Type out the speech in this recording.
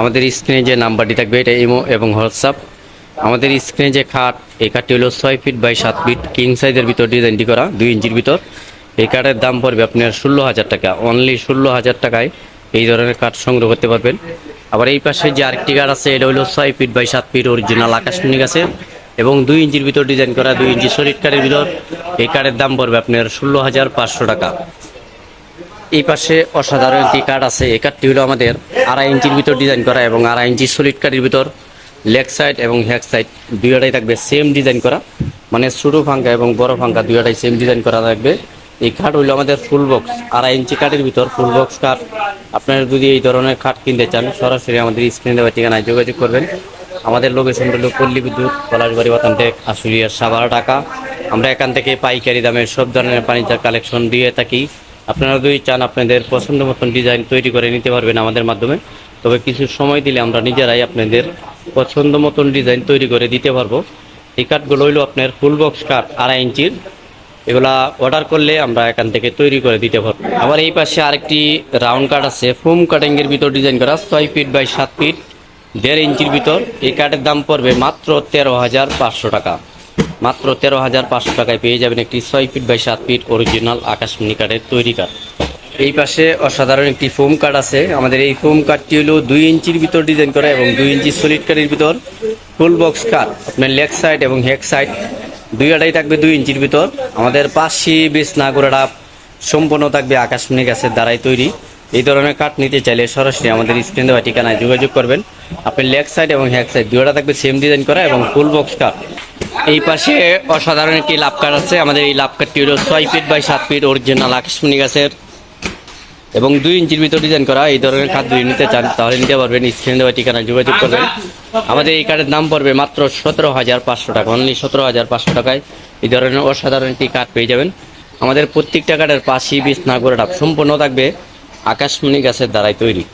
আমাদের স্ক্রিনে যে নাম্বারটি থাকবে, এটা ইমো এবং হোয়াটসঅ্যাপ। আমাদের স্ক্রিনে যে খাট, এই খাটটি হলো ছয় ফিট বাই সাত ফিট, কিং সাইজের ভিতর ডিজাইনটি করা, দুই ইঞ্চির ভিতর। এই কাঠের দাম পড়বে আপনার ষোলো হাজার টাকা। অনলি ষোলো হাজার টাকায় এই ধরনের কাঠ সংগ্রহ করতে পারবেন। আবার এই পাশে যে আরেকটি কাঠ আছে, এটা হলো ছয় ফিট বাই সাত ফিট অরিজিনাল আকাশমণি গাছের। এবং দুই ইঞ্চির ভিতর ডিজাইন করা, দুই ইঞ্চি সলিড কাঠের ভিতর। এই কাঠের দাম পড়বে আপনার ষোলো হাজার পাঁচশো টাকা। এই পাশে অসাধারণ একটি কাঠ আছে। এই কাঠটি হলো আমাদের আড়াই ইঞ্চির ভিতর ডিজাইন করা এবং আড়াই ইঞ্চি সলিড কাঠের ভিতর লেগ সাইড এবং হ্যাক সাইড দুইটাই থাকবে সেম ডিজাইন করা। মানে ছোটো ফাঙ্কা এবং বড় ফাঙ্কা দুইটাই সেম ডিজাইন করা থাকবে। এই কাঠ হইল আমাদের ফুল বক্স আড়াই ইঞ্চি কাঠের ভিতর ফুল বক্স কাঠ আপনারা যদি এই ধরনের কাঠ কিনতে চান, সরাসরি আমাদের স্ক্রিনে দেওয়া ঠিকানায় যোগাযোগ করবেন। আমাদের লোকেশন হলো পল্লী বিদ্যুৎ, পলাশবাড়ি, বাতানটেক আশুলিয়ার সাভার টাকা আমরা এখান থেকে পাইকারি দামে সব ধরনের ফার্নিচার কালেকশন দিয়ে থাকি। আপনারা যদি চান আপনাদের পছন্দ মতন ডিজাইন তৈরি করে নিতে পারবেন আমাদের মাধ্যমে, তবে কিছু সময় দিলে আমরা নিজেরাই আপনাদের পছন্দ মতন ডিজাইন তৈরি করে দিতে পারব। এই কাঠগুলো হইল আপনার ফুল বক্স কাঠ, আড়াই ইঞ্চির। এগুলা অর্ডার করলে আমরা এখান থেকে তৈরি করে দিতে পারব। আবার এই পাশে আরেকটি রাউন্ড কাঠ আছে ফোম কাটিং এর ভিতর ডিজাইন করা, ছয় ফিট বাই সাত ফিট দেড় ইঞ্চির ভিতর। এই কাঠের দাম পড়বে মাত্র তেরো হাজার পাঁচশো টাকা। মাত্র তেরো হাজার পাঁচশো টাকায় পেয়ে যাবেন একটি ছয় ফিট বাই সাত ফিট অরিজিনাল আকাশমণি কাঠের তৈরি কাঠ। এই পাশে অসাধারণ একটি ফোম কাঠ আছে। আমাদের এই ফোম কাঠটি হলো দুই ইঞ্চির ভিতর ডিজাইন করা এবং দুই ইঞ্চি সলিড কাঠের ভিতর ফুল বক্স কাঠ আপনার লেগ সাইড এবং হেক সাইড দুই আড়াই থাকবে দুই ইঞ্চির ভিতর। আমাদের পাশি বেশ বিছনা গোড়াটা সম্পূর্ণ থাকবে আকাশমণি গাছের দ্বারাই তৈরি। এই ধরনের কাঠ নিতে চাইলে সরাসরি আমাদের স্ক্রিন দেওয়া ঠিকানায় যোগাযোগ করবেন। আপনি লেগ সাইড এবং হ্যাক সাইড দুইটা থাকবে সেম ডিজাইন করা এবং ফুল বক্স কাঠ এই পাশে অসাধারণ একটি লাভ কাঠ আছে। আমাদের এই লাভ কাঠটি হলো ছয় ফিট বাই সাত ফিট অরিজিনাল আকাশমণি গাছের। এবং দুই ইঞ্চির ভিতর ডিজাইন করা এই ধরনের কাঠ যদি নিতে চান, তাহলে নিতে পারবেন। স্ক্রিন দেওয়া ঠিকানায় যোগাযোগ করবেন। আমাদের এই কাঠের দাম পড়বে মাত্র সতেরো হাজার পাঁচশো টাকা। অনলি সতেরো হাজার পাঁচশো টাকায় এই ধরনের অসাধারণ একটি কাঠ পেয়ে যাবেন। আমাদের প্রত্যেকটা কাঠের পাশি বিছনা গোড়াটা সম্পূর্ণ থাকবে আকাশমণি গাছের দ্বারাই তৈরি।